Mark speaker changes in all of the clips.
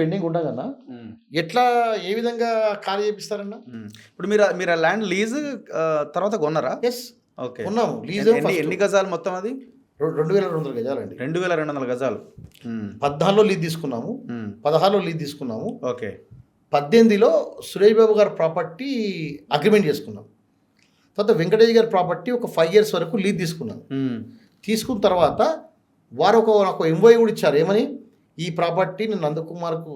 Speaker 1: Pending ఉండగన్నా
Speaker 2: ఉమ్,
Speaker 1: ఎట్లా ఏ విధంగా ఖాళీ చేపిస్తారన్న.
Speaker 2: ఇప్పుడు మీరు మీరు ఆ ల్యాండ్ లీజ్ తర్వాత కొన్నారా?
Speaker 1: Yes
Speaker 2: okay.
Speaker 1: ఉన్నాము లీజ్
Speaker 2: ఎన్ని గజాలు మొత్తం అది?
Speaker 1: రెండు వేల రెండు వందల గజాలండి
Speaker 2: రెండు వేల రెండు వందల గజాలు.
Speaker 1: పద్నాలుగులో లీజ్ తీసుకున్నాము. పదహారులో లీజ్ తీసుకున్నాము.
Speaker 2: ఓకే.
Speaker 1: పద్దెనిమిదిలో సురేష్ బాబు గారి ప్రాపర్టీ అగ్రిమెంట్ చేసుకున్నాం. తర్వాత వెంకటేష్ గారి ప్రాపర్టీ ఒక ఫైవ్ ఇయర్స్ వరకు లీజ్ తీసుకున్నాం. తీసుకున్న తర్వాత వారు ఒక నాకు ఎంఓఐ కూడా ఇచ్చారు. ఏమని? ఈ ప్రాపర్టీ నేను నందకుమార్కు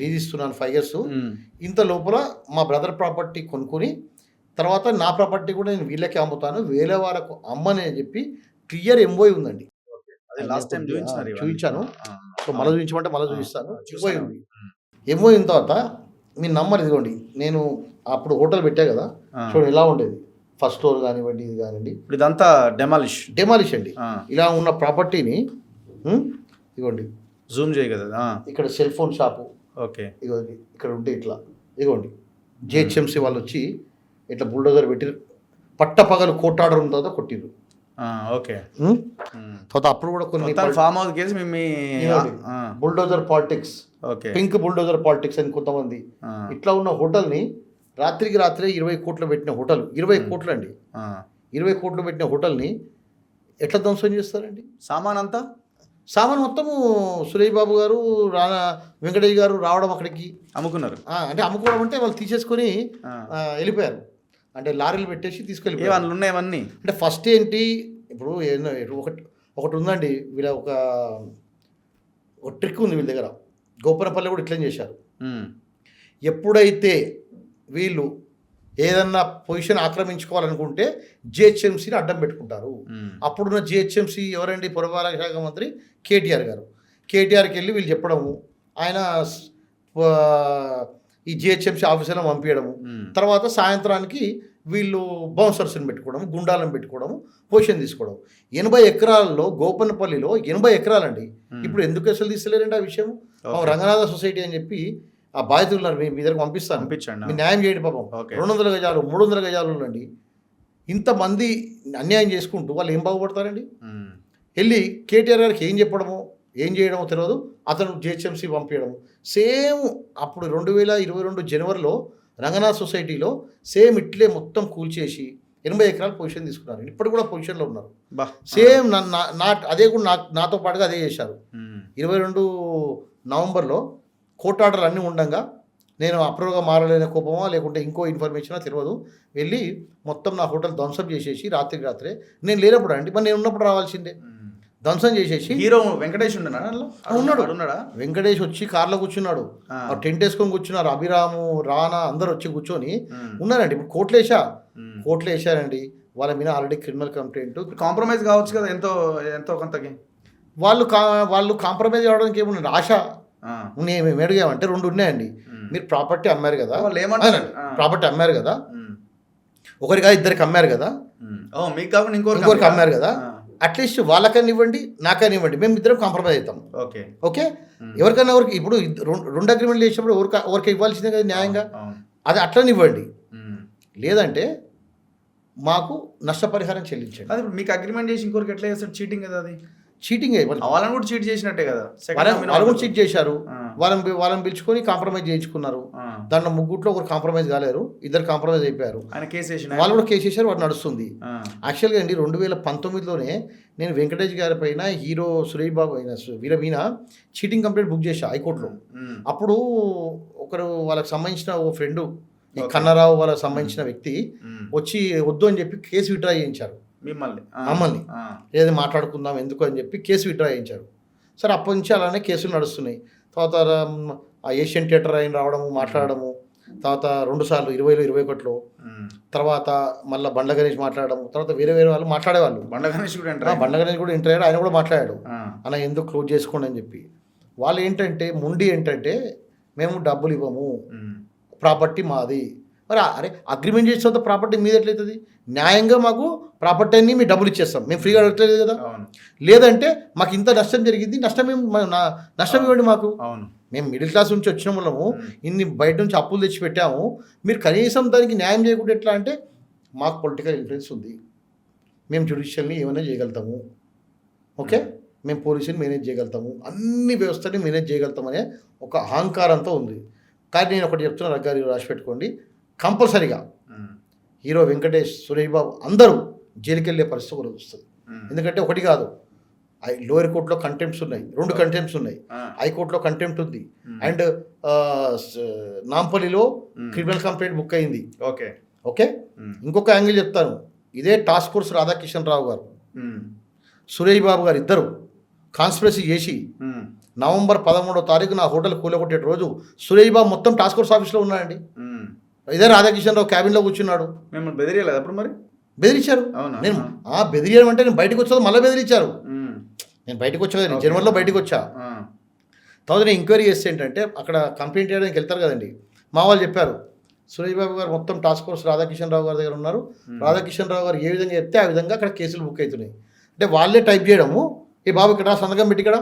Speaker 1: లీజ్ ఇస్తున్నాను ఫైవ్ ఇయర్స్ ఇంత లోపల మా బ్రదర్ ప్రాపర్టీ కొనుక్కొని తర్వాత నా ప్రాపర్టీ కూడా నేను వీళ్ళకి అమ్ముతాను. వేరే వాళ్ళకు అమ్మని అని చెప్పి క్లియర్ ఎంఓఐ ఉందండి.
Speaker 2: Last time.
Speaker 1: చూపించాను. సో మళ్ళీ చూపించమంటే మళ్ళీ చూపిస్తాను.
Speaker 2: చూస్తాను.
Speaker 1: ఉంది. ఎంఓఐ అయిన తర్వాత మీరు నమ్మరు ఇదిగోండి. నేను అప్పుడు హోటల్ పెట్టా కదా. చూడండి ఎలా ఉండేది. ఫస్ట్ ఫ్లోర్ కానివ్వండి ఇది కానివ్వండి.
Speaker 2: ఇప్పుడు ఇదంతా డెమాలిష్
Speaker 1: డెమాలిష్ అండి. ఇలా ఉన్న ప్రాపర్టీని ఇదిగోండి.
Speaker 2: జూమ్ చేయ కదా. ఆ,
Speaker 1: ఇక్కడ సెల్ ఫోన్ షాపు
Speaker 2: ఓకే
Speaker 1: ఇదిగోండి ఇక్కడ ఉంటే ఇట్లా. ఇదిగోండి జిహెచ్ఎంసీ వాళ్ళు వచ్చి ఇట్లా బుల్డోజర్ పెట్టి పట్టపగలు కోటాడర్ ఉన్న తర్వాత కొట్టిర్రు.
Speaker 2: ఆ, ఓకే
Speaker 1: ఉమ్. తర్వాత అప్పుడు కూడా కొన్ని
Speaker 2: ఫామ్ హౌస్ కేసు మీ మీ
Speaker 1: ఇదిగోండి.
Speaker 2: ఆ,
Speaker 1: bulldozer politics
Speaker 2: okay
Speaker 1: pink bulldozer politics అని కొంతమంది. ఇట్లా ఉన్న హోటల్ని రాత్రికి రాత్రే ఇరవై కోట్లు పెట్టిన హోటల్. ఇరవై కోట్లు అండి
Speaker 2: ఆ.
Speaker 1: ఇరవై కోట్లు పెట్టిన హోటల్ని ఎట్లా ధ్వంసం చేస్తారండి?
Speaker 2: సామాన్ అంతా?
Speaker 1: సామాన్ మొత్తము సురేష్ బాబు గారు రానా వెంకటేష్ గారు రావడం అక్కడికి.
Speaker 2: అమ్ముకున్నారు.
Speaker 1: అంటే అమ్ముకోవడం అంటే వాళ్ళు తీసేసుకొని వెళ్ళిపోయారు. అంటే లారీలు పెట్టేసి తీసుకెళ్ళిపోయారు.
Speaker 2: ఏమన్నా ఉన్నాయి అవన్నీ?
Speaker 1: అంటే ఫస్ట్ ఏంటి ఇప్పుడు ఒకటి ఒకటి ఉందండి వీళ్ళ ఒక ఒక ట్రిక్ ఉంది వీళ్ళ దగ్గర. గోపనపల్లి కూడా ఇట్లా చేశారు. ఎప్పుడైతే వీళ్ళు ఏదన్నా పొజిషన్ ఆక్రమించుకోవాలనుకుంటే జిహెచ్ఎంసీని అడ్డం పెట్టుకుంటారు. అప్పుడున్న జిహెచ్ఎంసీ ఎవరండి? పురపాలక శాఖ మంత్రి కేటీఆర్ గారు. కేటీఆర్కి వెళ్ళి వీళ్ళు చెప్పడము ఆయన ఈ జిహెచ్ఎంసీ ఆఫీసులను పంపించడము తర్వాత సాయంత్రానికి వీళ్ళు బౌన్సర్స్ని పెట్టుకోవడం గుండాలను పెట్టుకోవడం పొజిషన్ తీసుకోవడం ఎనభై ఎకరాల్లో గోపనపల్లిలో ఎనభై ఎకరాలండి. ఇప్పుడు ఎందుకు అసలు తీస్తలేరండి ఆ విషయం రంగనాథ సొసైటీ అని చెప్పి ఆ బాధితులు ఉన్నారు మీ మీ దగ్గర పంపిస్తాను.
Speaker 2: పంపించండి.
Speaker 1: మీరు న్యాయం చేయండి పాపం. రెండు వందల గజాలు మూడు వందల గజాలు ఉండండి ఇంతమంది అన్యాయం చేసుకుంటూ వాళ్ళు ఏం బాగుపడతారండి? వెళ్ళి కేటీఆర్ గారికి ఏం చెప్పడమో ఏం చేయడమో తెలియదు. అతను జిహెచ్ఎంసీ పంపించడం సేమ్ అప్పుడు రెండు వేల ఇరవై రెండు జనవరిలో రంగనాథ్ సొసైటీలో సేమ్ ఇట్లే మొత్తం కూల్చేసి ఎనభై ఎకరాలు పొజిషన్ తీసుకున్నారు. ఇప్పుడు కూడా పొజిషన్లో ఉన్నారు.
Speaker 2: బా.
Speaker 1: సేమ్ నా అదే కూడా నా నాతో పాటుగా అదే చేశారు. ఇరవై రెండు నవంబర్లో కోర్టు ఆర్డర్లు అన్నీ ఉండగా నేను అప్రూవ్గా మారలేని కోపమా లేకుంటే ఇంకో ఇన్ఫర్మేషనా తెలియదు. వెళ్ళి మొత్తం నా హోటల్ ధ్వంసం చేసేసి రాత్రికి రాత్రే నేను లేనప్పుడు అండి మరి నేను ఉన్నప్పుడు రావాల్సిందే. ధ్వంసం చేసేసి
Speaker 2: హీరో వెంకటేష్
Speaker 1: ఉన్నాడు.
Speaker 2: ఉన్నాడా.
Speaker 1: వెంకటేష్ వచ్చి కార్లో కూర్చున్నాడు. టెంట్ వేసుకొని కూర్చున్నారు. అభిరాము రానా అందరు వచ్చి కూర్చొని ఉన్నారండి. ఇప్పుడు కోట్లు వేసా?
Speaker 2: ఉమ్.
Speaker 1: కోట్లు వేసారండి. వాళ్ళ మీద ఆల్రెడీ క్రిమినల్ కంప్లైంట్.
Speaker 2: కాంప్రమైజ్ కావచ్చు కదా ఎంతో ఎంతో కొంతకి.
Speaker 1: వాళ్ళు కా వాళ్ళు కాంప్రమైజ్ అవడానికి ఏముంది? ఆశ మేము అడిగామంటే రెండు ఉన్నాయండి. మీరు ప్రాపర్టీ అమ్మారు కదా?
Speaker 2: వాళ్ళు ఏమంటారు? ఆ.
Speaker 1: ప్రాపర్టీ అమ్మారు కదా?
Speaker 2: ఉమ్,
Speaker 1: ఒకరిగా ఇద్దరికి అమ్మారు కదా?
Speaker 2: మీకు కాకుండా
Speaker 1: ఇంకొకరికి
Speaker 2: అమ్మారా?
Speaker 1: కదా? అట్లీస్ట్ వాళ్ళకని ఇవ్వండి నాకని ఇవ్వండి. మేము ఇద్దరం కాంప్రమైజ్ అవుతాం.
Speaker 2: ఓకే.
Speaker 1: ఓకే. ఎవరికైనా ఎవరికి ఇప్పుడు రెండు అగ్రిమెంట్లు చేసినప్పుడు ఎవరికి ఎవరికి ఇవ్వాల్సిందే కదా న్యాయంగా? అది అట్లనే ఇవ్వండి. లేదంటే మాకు నష్టపరిహారం చెల్లించండి.
Speaker 2: అది మీకు అగ్రిమెంట్ చేసి ఇంకోరికి ఎట్లా చేస్తాడు చీటింగ్ కదా అది.
Speaker 1: చీటింగ్
Speaker 2: వాళ్ళని కూడా చీట్ చేసినట్టే కదా.
Speaker 1: వాళ్ళు కూడా. చీట్ చేశారు. వాళ్ళని వాళ్ళని పిలుచుకొని కాంప్రమైజ్ చేయించుకున్నారు. దాంట్లో ముగ్గుట్లో ఒకరు కాంప్రమైజ్ కాలేరు. ఇద్దరు కాంప్రమైజ్ అయిపోయారు. వాళ్ళు కూడా కేసు చేశారు వాడు నడుస్తుంది. యాక్చువల్గా అండి రెండు వేల పంతొమ్మిదిలోనే నేను వెంకటేష్ గారి పైన హీరో సురేష్ బాబు అయిన వీళ్ళ మీద చీటింగ్ కంప్లైంట్ బుక్ చేశా హైకోర్టులో. అప్పుడు ఒకరు వాళ్ళకి సంబంధించిన ఓ ఫ్రెండ్ ఈ. కన్నరావు వాళ్ళకి సంబంధించిన వ్యక్తి. వచ్చి వద్దు అని చెప్పి కేసు విత్డ్రా చేయించారు.
Speaker 2: మిమ్మల్ని.
Speaker 1: మమ్మల్ని. ఏదో మాట్లాడుకుందాం ఎందుకు అని చెప్పి కేసు విత్డ్రా చేయించారు. సరే అప్పటి నుంచి అలానే కేసులు నడుస్తున్నాయి. తర్వాత ఆ ఏషియన్ థియేటర్ ఆయన రావడము మాట్లాడడము తర్వాత రెండు సార్లు ఇరవైలో ఇరవై ఒకటిలో. తర్వాత మళ్ళీ బండ్ల గణేష్ మాట్లాడడం తర్వాత వేరే వేరే వాళ్ళు మాట్లాడేవాళ్ళు.
Speaker 2: బండ గణేష్ కూడా ఎంటర్
Speaker 1: బండ్ల గణేష్ కూడా ఇంటర్ అయ్యాడు ఆయన కూడా మాట్లాడాడు. అలా ఎందుకు క్లోజ్ చేసుకోండి అని చెప్పి. వాళ్ళు ఏంటంటే ముండి ఏంటంటే మేము డబ్బులు ఇవ్వము. ప్రాపర్టీ మాది. మరి అరే అగ్రిమెంట్ చేసిన తర్వాత ప్రాపర్టీ మీద ఎట్లయితుంది న్యాయంగా మాకు ప్రాపర్టీ అన్ని మీ డబ్బులు ఇచ్చేస్తాం. మేము ఫ్రీగా అడగట్లేదు కదా. లేదంటే మాకు ఇంత నష్టం జరిగింది నష్టం ఏం మా- నా- నష్టం ఇవ్వండి మాకు.
Speaker 2: అవును.
Speaker 1: మేము మిడిల్ క్లాస్ నుంచి వచ్చిన వాళ్ళము. ఇన్ని బయట నుంచి అప్పులు తెచ్చి పెట్టాము మీరు కనీసం దానికి న్యాయం చేయకుండా ఎట్లా అంటే మాకు పొలిటికల్ ఇన్ఫ్లుయెన్స్ ఉంది. మేము జ్యుడిషియల్ని ఏమైనా చేయగలుగుతాము. ఓకే? మేము. పోలీసుని మేనేజ్ చేయగలుగుతాము. అన్ని వ్యవస్థని మేనేజ్ చేయగలుగుతామనే ఒక అహంకారంతో ఉంది. కానీ నేను ఒకటి చెప్తున్నా రగ్గారి రాసి పెట్టుకోండి కంపల్సరీగా. హీరో వెంకటేష్ సురేష్ బాబు అందరూ జైలుకి వెళ్ళే పరిస్థితి కూడా వస్తుంది. ఎందుకంటే ఒకటి కాదు ఐ- లోయర్ కోర్టులో కంటెంప్ట్స్ ఉన్నాయి రెండు కంటెంప్ట్స్ ఉన్నాయి. హైకోర్టులో కంటెంప్ట్ ఉంది. అండ్ నాంపల్లిలో. క్రిమినల్ కంప్లైంట్ బుక్ అయింది
Speaker 2: ఓకే
Speaker 1: ఓకే. ఇంకొక యాంగిల్ చెప్తాను ఇదే టాస్క్ ఫోర్స్ రాధాకిషన్ రావు గారు. సురేష్ బాబు గారు ఇద్దరు కాన్స్పిరసీ చేసి. నవంబర్ పదమూడో తారీఖు నా హోటల్ కూలగొట్టే రోజు సురేష్ బాబు మొత్తం టాస్క్ ఫోర్స్ ఆఫీస్లో ఉన్నాడండి. ఇదే రాధాకిషన్ రావు క్యాబిన్లో కూర్చున్నాడు
Speaker 2: మిమ్మల్ని బెదిరియలేదు అప్పుడు మరి
Speaker 1: బెదిరించారు నేను ఆ బెదిరియడం అంటే నేను బయటకు వచ్చేది మళ్ళీ బెదిరించారు. నేను బయటకు వచ్చా నేను. జనవరిలో బయటకు వచ్చా. తర్వాత నేను ఎంక్వైరీ చేస్తే ఏంటంటే అక్కడ కంప్లైంట్ చేయడానికి వెళ్తారు కదండి మా వాళ్ళు చెప్పారు సురేష్ బాబు గారు మొత్తం టాస్క్ ఫోర్స్ రాధాకిషన్ రావు గారి దగ్గర ఉన్నారు. రాధాకిషన్ రావు గారు ఏ విధంగా చెప్తే ఆ విధంగా అక్కడ కేసులు బుక్ అవుతున్నాయి అంటే వాళ్ళే టైప్ చేయడము ఈ బాబు ఇక్కడ సంతకం పెట్టి ఇక్కడ.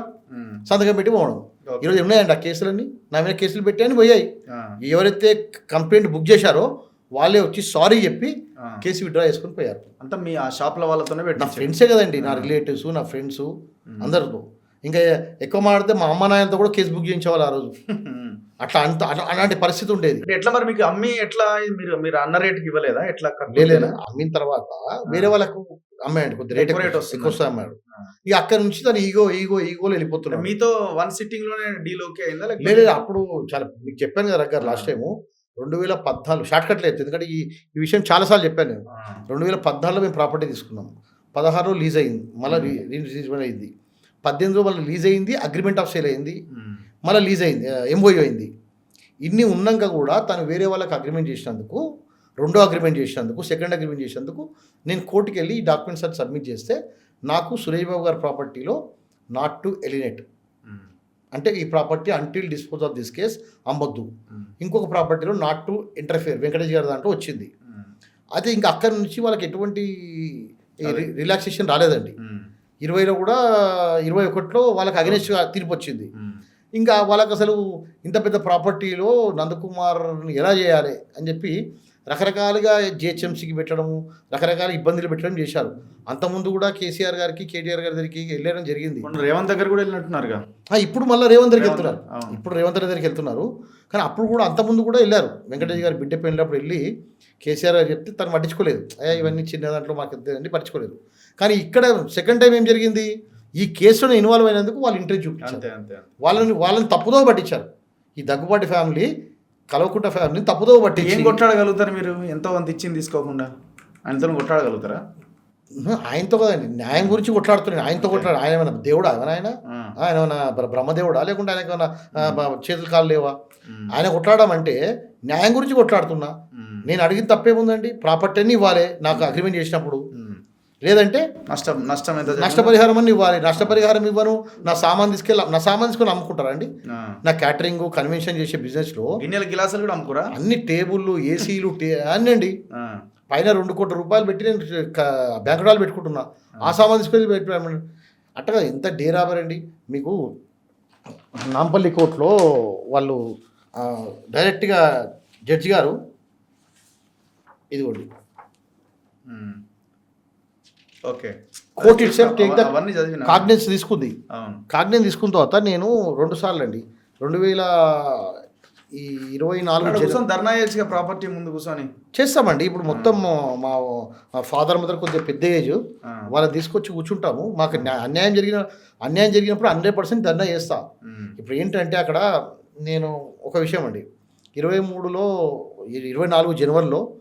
Speaker 1: సంతకం పెట్టి పోవడం. ఈరోజు ఉన్నాయండి ఆ కేసులన్నీ? నా మీద కేసులు పెట్టాయని పోయాయి. ఎవరైతే కంప్లైంట్ బుక్ చేశారో వాళ్ళే వచ్చి సారీ చెప్పి. కేసు విత్డ్రా చేసుకుని పోయారు.
Speaker 2: అంతా మీ ఆ షాప్ల వాళ్ళతోనే
Speaker 1: నా
Speaker 2: పెట్టించారు.
Speaker 1: ఫ్రెండ్సే కదండి నా రిలేటివ్స్ నా ఫ్రెండ్స్ అందరితో ఇంకా ఎక్కువ మాడితే మా అమ్మ నాయనతో కూడా కేసు బుక్ చేయించేవాళ్ళు ఆ రోజు. అట్లా అంత అట్లా- అలాంటి పరిస్థితి ఉండేది.
Speaker 2: ఎట్లా మరి మీకు అమ్మి ఎట్లా మీరు మీరు అన్న రేటుకి ఇవ్వలేదా? ఎట్లా
Speaker 1: లేదు అమ్మిన తర్వాత వేరే వాళ్ళకు అమ్మాయండి కొద్ది రేట్
Speaker 2: ఎక్కువ
Speaker 1: అమ్మాడు. ఇక అక్కడ నుంచి తను ఈగో ఈగో ఈగోలో వెళ్ళిపోతున్నాడు.
Speaker 2: మీతో వన్ సిట్టింగ్లోనే డీల్ ఓకే అయిందా?
Speaker 1: లేదు అప్పుడు చాలా మీకు చెప్పాను కదా రగ్గారు లాస్ట్. టైము. రెండు వేల పద్నాలుగు షార్ట్ కట్ లేదు. ఎందుకంటే ఈ ఈ విషయం చాలాసార్లు చెప్పాను నేను. రెండు వేల పద్నాలుగులో మేము ప్రాపర్టీ తీసుకున్నాం. పదహారులో లీజ్ అయింది. మళ్ళీ రిలీజ్ అయింది. పద్దెనిమిదిలో మళ్ళీ లీజ్ అయింది. అగ్రిమెంట్ ఆఫ్ సేల్ అయింది. మళ్ళీ లీజ్ అయింది. ఎంఓయూ అయింది. ఇన్ని ఉన్నాక కూడా తను వేరే వాళ్ళకి అగ్రిమెంట్ చేసినందుకు రెండో అగ్రిమెంట్ చేసినందుకు సెకండ్ అగ్రిమెంట్ చేసినందుకు నేను కోర్టుకి వెళ్ళి ఈ డాక్యుమెంట్స్ అది సబ్మిట్ చేస్తే నాకు సురేష్ బాబు గారి ప్రాపర్టీలో నాట్ టు ఎలినేట్. అంటే ఈ property until dispose of this case అమ్మొద్దు
Speaker 2: um.
Speaker 1: ఇంకొక ప్రాపర్టీలో నాట్ టు ఇంటర్ఫియర్ వెంకటేష్ గారి దాంట్లో వచ్చింది
Speaker 2: ఉమ్.
Speaker 1: అయితే ఇంకా అక్కడి నుంచి వాళ్ళకి ఎటువంటి. రిలాక్సేషన్ రాలేదండి
Speaker 2: ఉమ్.
Speaker 1: ఇరవైలో కూడా ఇరవై ఒకటిలో వాళ్ళకి అగెనెస్ట్గా తీర్పు వచ్చింది. ఇంకా వాళ్ళకి అసలు ఇంత పెద్ద ప్రాపర్టీలో నందకుమార్ని ఎలా చేయాలి అని చెప్పి రకరకాలుగా జిహెచ్ఎంసీకి పెట్టడము రకరకాల ఇబ్బందులు పెట్టడం చేశారు. అంతకుముందు కూడా కేసీఆర్ గారికి కేటీఆర్ గారి దగ్గరికి వెళ్ళడం జరిగింది.
Speaker 2: రేవంత్ దగ్గర కూడా వెళ్ళినట్టున్నారుగా?
Speaker 1: ఇప్పుడు మళ్ళీ రేవంత్ దగ్గరికి వెళ్తున్నారు. ఇప్పుడు రేవంత్ దగ్గరికి వెళ్తున్నారు. కానీ అప్పుడు కూడా అంతకుముందు కూడా వెళ్ళారు. వెంకటేష్ గారి బిడ్డ పెళ్ళినప్పుడు వెళ్ళి కేసీఆర్ గారు చెప్తే తను పట్టించుకోలేదు. అయ్యా ఇవన్నీ చిన్న దాంట్లో మాకు అండి పట్టించుకోలేదు. కానీ ఇక్కడ సెకండ్ టైం ఏం జరిగింది? ఈ కేసులో ఇన్వాల్వ్ అయినందుకు వాళ్ళు ఇంట్రెస్ట్ చూపించారు.
Speaker 2: అంతే అంతే అంతే.
Speaker 1: వాళ్ళని వాళ్ళని తప్పుదో పట్టించారు. ఈ దగ్గుబాటి ఫ్యామిలీ కలవకుంట ఫ్యామిలీని తప్పుదో
Speaker 2: ఏం
Speaker 1: పట్టించి
Speaker 2: కొట్లాడగలుగుతారు మీరు? ఎంతో అంత ఇచ్చింది తీసుకోకుండా. ఆయనతో కొట్లాడగలుగుతారా?
Speaker 1: ఆయనతో కదండి న్యాయం గురించి కొట్లాడుతున్నాడు. ఆయనతో కొట్లాడు ఆయన ఏమైనా దేవుడా? ఏమైనా ఆయన. ఆయన ఏమైనా బ్ర- బ్రహ్మదేవుడా? లేకుంటే ఆయనకి ఏమైనా చేతులు కాళ్ళు లేవా. ఆయన కొట్లాడడం అంటే న్యాయం గురించి కొట్లాడుతున్నా. నేను అడిగిన తప్పేముందండి? ప్రాపర్టీ అన్ని ఇవ్వాలి. నాకు అగ్రిమెంట్ చేసినప్పుడు. లేదంటే
Speaker 2: నష్టం నష్టం ఎంత?
Speaker 1: నష్టపరిహారం అని ఇవ్వాలి. నష్టపరిహారం ఇవ్వను. నా సామాన్ తీసుకెళ్ళి నా సామాన్ తీసుకొని అమ్ముకుంటారా అండి?
Speaker 2: ఆ.
Speaker 1: నా క్యాటరింగ్ కన్వెన్షన్ చేసే బిజినెస్లో
Speaker 2: గిన్నెల గిలాసులు కూడా అమ్ముకురా?
Speaker 1: అన్ని టేబుల్లు ఏసీలు టే అన్నీ అండి. పైన రెండు కోట్ల రూపాయలు పెట్టి నేను బ్యాంక్ డ్రాలు పెట్టుకుంటున్నా. ఆ. సామాన్ తీసుకొని పెట్టాను అట్టగా ఎంత డేరాబరండి మీకు నాంపల్లి కోర్టులో వాళ్ళు డైరెక్ట్గా జడ్జి గారు ఇదిగోండి. Court itself take the cognizance తీసుకుంది. కాగ్నెన్స్ తీసుకున్న తర్వాత నేను రెండు సార్లు అండి. రెండు వేల ఈ ఇరవై నాలుగు
Speaker 2: కూర్చొని ధర్నా చేయొచ్చుగా ప్రాపర్టీ ముందు కూర్చొని?
Speaker 1: చేస్తామండి. ఇప్పుడు మొత్తం మా ఫాదర్ మదర్ కొద్దిగా పెద్ద ఏజ్. వాళ్ళని తీసుకొచ్చి కూర్చుంటాము. మాకు న్యా- అన్యాయం జరిగిన అన్యాయం జరిగినప్పుడు హండ్రెడ్ పర్సెంట్ ధర్నా చేస్తా. ఇప్పుడు ఏంటంటే అక్కడ నేను ఒక విషయం అండి. ఇరవై మూడులో ఇరవై నాలుగు జనవరిలో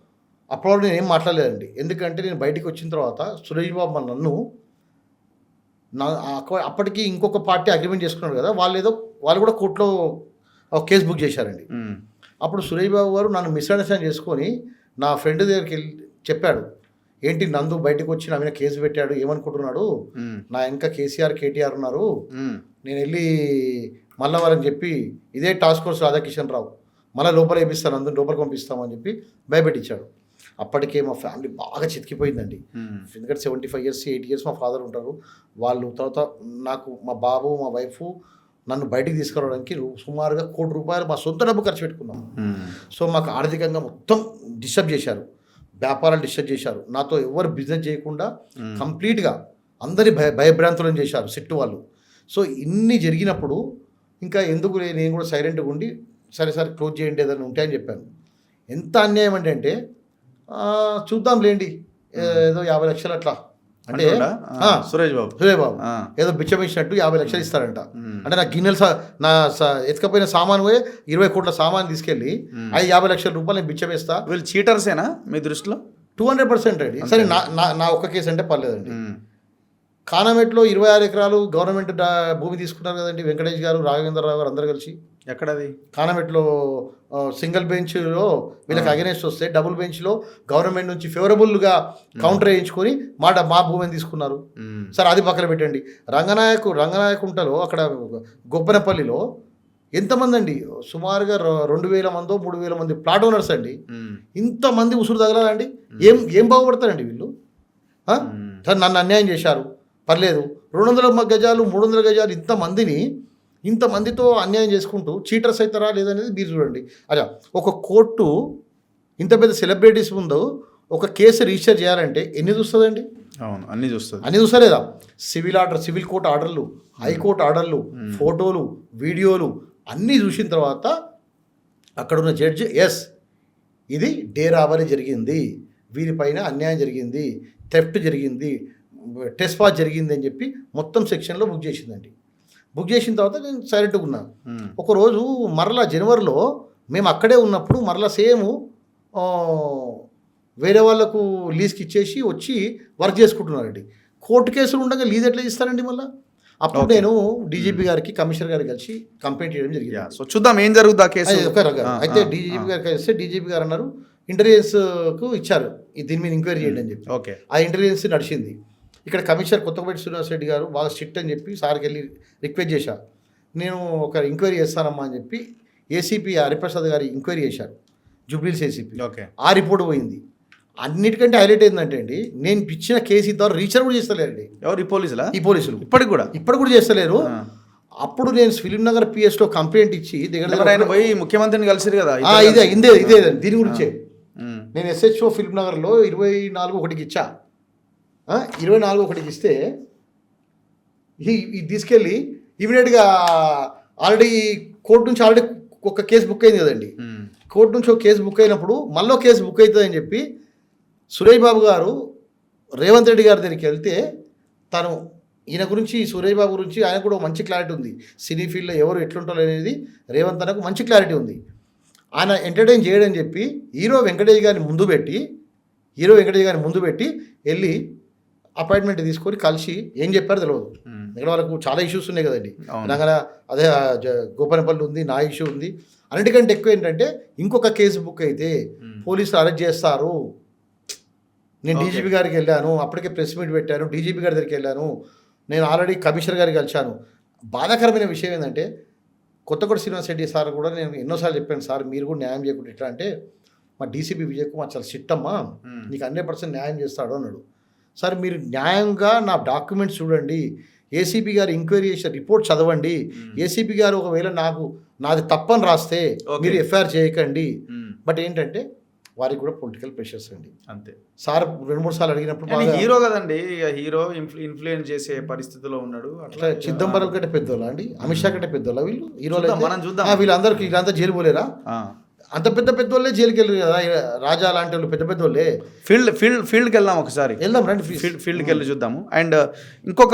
Speaker 1: అప్పుడు నేను ఏం మాట్లాడలేదండి. ఎందుకంటే నేను బయటికి వచ్చిన తర్వాత సురేష్ బాబు నన్ను నా అప్పటికి ఇంకొక పార్టీ అగ్రిమెంట్ చేసుకున్నాడు కదా వాళ్ళు ఏదో వాళ్ళు కూడా కోర్టులో ఒక కేసు బుక్ చేశారండి. అప్పుడు సురేష్ బాబు గారు నన్ను మిస్అండర్స్టాండ్ చేసుకొని నా ఫ్రెండ్ దగ్గరికి వెళ్ళి చెప్పాడు. ఏంటి నందు బయటకు వచ్చి నా మీద కేసు పెట్టాడు ఏమనుకుంటున్నాడు. నా ఇంకా కేసీఆర్ కేటీఆర్ ఉన్నారు. నేను వెళ్ళి మళ్ళా వాళ్ళని చెప్పి ఇదే టాస్క్ ఫోర్స్ రాధాకిషన్ రావు. మళ్ళీ లోపల వేపిస్తాను అందరూ లోపలికి పంపిస్తామని చెప్పి భయపెట్టించాడు. అప్పటికే మా ఫ్యామిలీ బాగా చితికిపోయిందండి. ఎందుకంటే seventy five years eight years మా ఫాదర్ ఉంటారు. వాళ్ళు తర్వాత నాకు మా బాబు మా వైఫ్ నన్ను బయటికి తీసుకురావడానికి సుమారుగా కోటి రూపాయలు మా సొంత డబ్బు ఖర్చు పెట్టుకున్నాం. సో మాకు ఆర్థికంగా మొత్తం డిస్టర్బ్ చేశారు. వ్యాపారాలు డిస్టర్బ్ చేశారు. నాతో ఎవరు బిజినెస్ చేయకుండా. కంప్లీట్గా అందరి భయ భయభ్రాంతులను చేశారు సిట్టు వాళ్ళు. సో ఇన్ని జరిగినప్పుడు ఇంకా ఎందుకు నేను కూడా సైలెంట్గా ఉండి సరే సరే క్లోజ్ చేయండి ఏదైనా ఉంటాయని చెప్పాను. ఎంత అన్యాయం అంటే చూద్దాం లేండి. ఏదో యాభై లక్షలు అట్లా. అంటే
Speaker 2: సురేష్ బాబు.
Speaker 1: సురే బాబు. ఏదో బిచ్చం ఇచ్చినట్టు యాభై లక్షలు ఇస్తారంట. అంటే నా గిన్నెలు నా ఎత్తుకపోయిన సామాను పోయి ఇరవై కోట్ల సామాన్ తీసుకెళ్ళి. అది యాభై లక్షల రూపాయలు నేను బిచ్చం ఇస్తా
Speaker 2: వీళ్ళు చీటర్సేనా మీ దృష్టిలో?
Speaker 1: టూ హండ్రెడ్ పర్సెంట్ అండి. సరే నా నా ఒక్క కేసు అంటే పర్లేదండి. కానమెట్లో ఇరవై ఆరు ఎకరాలు గవర్నమెంట్ భూమి తీసుకున్నారు కదండి. వెంకటేష్ గారు రాఘవేంద్రరావు గారు అందరు కలిసి.
Speaker 2: ఎక్కడది?
Speaker 1: కానమెట్లో సింగిల్ బెంచ్లో వీళ్ళకి అగెనెస్ట్ వస్తే డబుల్ బెంచ్లో గవర్నమెంట్ నుంచి ఫేవరబుల్గా కౌంటర్ వేయించుకొని మా మా భూమిని తీసుకున్నారు. సరే అది పక్కన పెట్టండి. రంగనాయకు రంగనాయకుంటలో అక్కడ గొప్పనపల్లిలో ఎంతమంది అండి సుమారుగా రెండు వేల మందో మూడు వేల మంది ప్లాట్ ఓనర్స్ అండి. ఇంతమంది ఉసురు తగలాలండి. ఏం ఏం బాగుపడతారండి వీళ్ళు? నన్ను అన్యాయం చేశారు. పర్లేదు. రెండు వందల గజాలు మూడు వందల గజాలు ఇంతమందిని ఇంతమందితో అన్యాయం చేసుకుంటూ చీటర్స్ అవుతారా లేదనేది మీరు చూడండి. అలా ఒక కోర్టు ఇంత పెద్ద సెలబ్రిటీస్ ముందు ఒక కేసు రిజిస్టర్ చేయాలంటే ఎన్ని చూస్తుందండి?
Speaker 2: అవును అన్నీ చూస్తుంది.
Speaker 1: అన్ని చూస్తలేదా? సివిల్ ఆర్డర్ సివిల్ కోర్ట్ ఆర్డర్లు హైకోర్టు ఆర్డర్లు ఫోటోలు వీడియోలు అన్నీ చూసిన తర్వాత అక్కడ ఉన్న జడ్జి ఎస్ ఇది డే రాబరీ జరిగింది వీరిపైన అన్యాయం జరిగింది థెఫ్ట్ జరిగింది టెస్పాస్ జరిగింది అని చెప్పి మొత్తం సెక్షన్లో బుక్ చేసిందండి. బుక్ చేసిన తర్వాత నేను సైలెంట్గా ఉన్నాను. ఒకరోజు మరలా జనవరిలో మేము అక్కడే ఉన్నప్పుడు మరలా సేమ్ వేరే వాళ్ళకు లీజ్కి ఇచ్చేసి వచ్చి వర్క్ చేసుకుంటున్నారండి. కోర్టు కేసులు ఉండగా లీజ్ ఎట్లా ఇస్తారండి మళ్ళీ? అప్పుడు. నేను డీజీపీ గారికి కమిషనర్ గారికి కలిసి కంప్లైంట్ చేయడం జరిగింది.
Speaker 2: సో చూద్దాం ఏం జరుగుతుంది ఆ కేసు.
Speaker 1: ఒక అయితే డీజీపీ
Speaker 2: ఆ.
Speaker 1: గారికి కలిస్తే డీజీపీ గారు అన్నారు ఇంటెలిజెన్స్కు ఇచ్చారు. ఈ దీని మీద ఎంక్వైరీ చేయండి అని చెప్పి.
Speaker 2: ఓకే
Speaker 1: ఆ ఇంటెలిజెన్స్ నడిచింది. ఇక్కడ కమిషనర్ కొత్తపేట శ్రీనివాస్ రెడ్డి గారు బాగా స్ట్రిక్ట్ అని చెప్పి సార్కి వెళ్ళి రిక్వెస్ట్ చేశా. నేను ఒక ఎంక్వైరీ చేస్తానమ్మా అని చెప్పి ఏసీపీ హరిప్రసాద్ గారి ఎంక్వైరీ చేశారు. జూబ్లీస్ ఏసీపీ
Speaker 2: ఓకే.
Speaker 1: ఆ రిపోర్ట్ పోయింది. అన్నిటికంటే హైలైట్ ఏంటంటే అండి నేను ఇచ్చిన కేసు ఇద్దరు రీచర్ కూడా చేస్తలేరండి.
Speaker 2: ఎవరు? ఈ పోలీసులా?
Speaker 1: ఈ పోలీసులు.
Speaker 2: ఇప్పటికి కూడా?
Speaker 1: ఇప్పుడు కూడా చేస్తలేరు. అప్పుడు నేను ఫిలిం నగర్ పిఎస్లో కంప్లైంట్ ఇచ్చి దగ్గర
Speaker 2: ఆయన పోయి ముఖ్యమంత్రిని కలిసిరు కదా?
Speaker 1: ఇదే ఇదే ఇదే దీని గురించే. నేను ఎస్హెచ్ఓ ఫిల్మ్ నగర్లో ఇరవై నాలుగు ఒకటికి ఇచ్చా. ఇరవై నాలుగు ఒకటికి ఇస్తే ఇది తీసుకెళ్ళి ఇమీడియట్గా ఆల్రెడీ కోర్టు నుంచి ఆల్రెడీ ఒక కేసు బుక్ అయింది కదండి. కోర్టు నుంచి ఒక కేసు బుక్ అయినప్పుడు మళ్ళీ కేసు బుక్ అవుతుందని చెప్పి సురేష్ బాబు గారు రేవంత్ రెడ్డి గారి దగ్గరికి వెళ్తే తను ఈయన గురించి సురేష్ బాబు గురించి ఆయన కూడా మంచి క్లారిటీ ఉంది. సినీ ఫీల్డ్లో ఎవరు ఎట్లుంటారు అనేది రేవంత్ అనకు మంచి క్లారిటీ ఉంది. ఆయన ఎంటర్టైన్ చేయడని చెప్పి హీరో వెంకటేష్ గారిని ముందు పెట్టి హీరో వెంకటేష్ గారిని ముందు పెట్టి వెళ్ళి అపాయింట్మెంట్ తీసుకొని కలిసి ఏం చెప్పారో తెలియదు. ఇక్కడ వాళ్ళకు చాలా ఇష్యూస్ ఉన్నాయి కదండి. తెలంగాణ అదే గోపనపల్లి ఉంది నా ఇష్యూ ఉంది అన్నిటికంటే ఎక్కువ ఏంటంటే ఇంకొక కేసు బుక్ అయితే. పోలీసులు అరెస్ట్ చేస్తారు నేను. డీజీపీ గారికి వెళ్ళాను అప్పటికే ప్రెస్ మీట్ పెట్టాను డీజీపీ గారి దగ్గరికి వెళ్ళాను నేను ఆల్రెడీ కమిషనర్ గారికి కలిశాను బాధాకరమైన విషయం ఏంటంటే కొత్తగూడ శ్రీనివాస్ రెడ్డి సార్ కూడా నేను ఎన్నోసార్లు చెప్పాను సార్ మీరు కూడా న్యాయం చేయకుండా ఎట్లా అంటే మా డీసీపీ విజయ్ కుమార్ చాలా సిట్టమ్మా
Speaker 2: మ్మ్.
Speaker 1: నీకు హండ్రెడ్ పర్సెంట్ న్యాయం చేస్తాడు అన్నాడు సార్ మీరు న్యాయంగా నా డాక్యుమెంట్స్ చూడండి. ఏసీబీ గారు ఎంక్వైరీ చేసిన రిపోర్ట్ చదవండి. ఏసీబీ గారు ఒకవేళ నాకు నాది తప్పని రాస్తే. మీరు ఎఫ్ఐఆర్ చేయకండి. బట్ ఏంటంటే వారికి కూడా పొలిటికల్ ప్రెషర్స్ అండి.
Speaker 2: అంతే.
Speaker 1: సార్ రెండు మూడు సార్లు అడిగినప్పుడు
Speaker 2: హీరో కదండి. హీరో ఇన్ఫ్లు ఇన్ఫ్లుయెన్స్ చేసే పరిస్థితిలో ఉన్నాడు.
Speaker 1: అట్లా చిదంబరం కంటే పెద్దోళ్ళ అండి? అమిత్ షా కంటే పెద్దోళ్ళ వీళ్ళు? హీరోలు?
Speaker 2: మనం చూద్దాం.
Speaker 1: వీళ్ళందరికీ వీళ్ళంతా జైలు పోలేరా? అంత పెద్ద పెద్దోళ్ళే జైలుకి వెళ్ళరు కదా రాజా లాంటి వాళ్ళు పెద్ద పెద్దోళ్ళే.
Speaker 2: ఫీల్డ్ ఫీల్డ్ ఫీల్డ్కి వెళ్దాం ఒకసారి.
Speaker 1: వెళ్దాం రండి
Speaker 2: ఫీల్డ్. ఫీల్డ్కి వెళ్ళి చూద్దాము. అండ్ ఇంకొక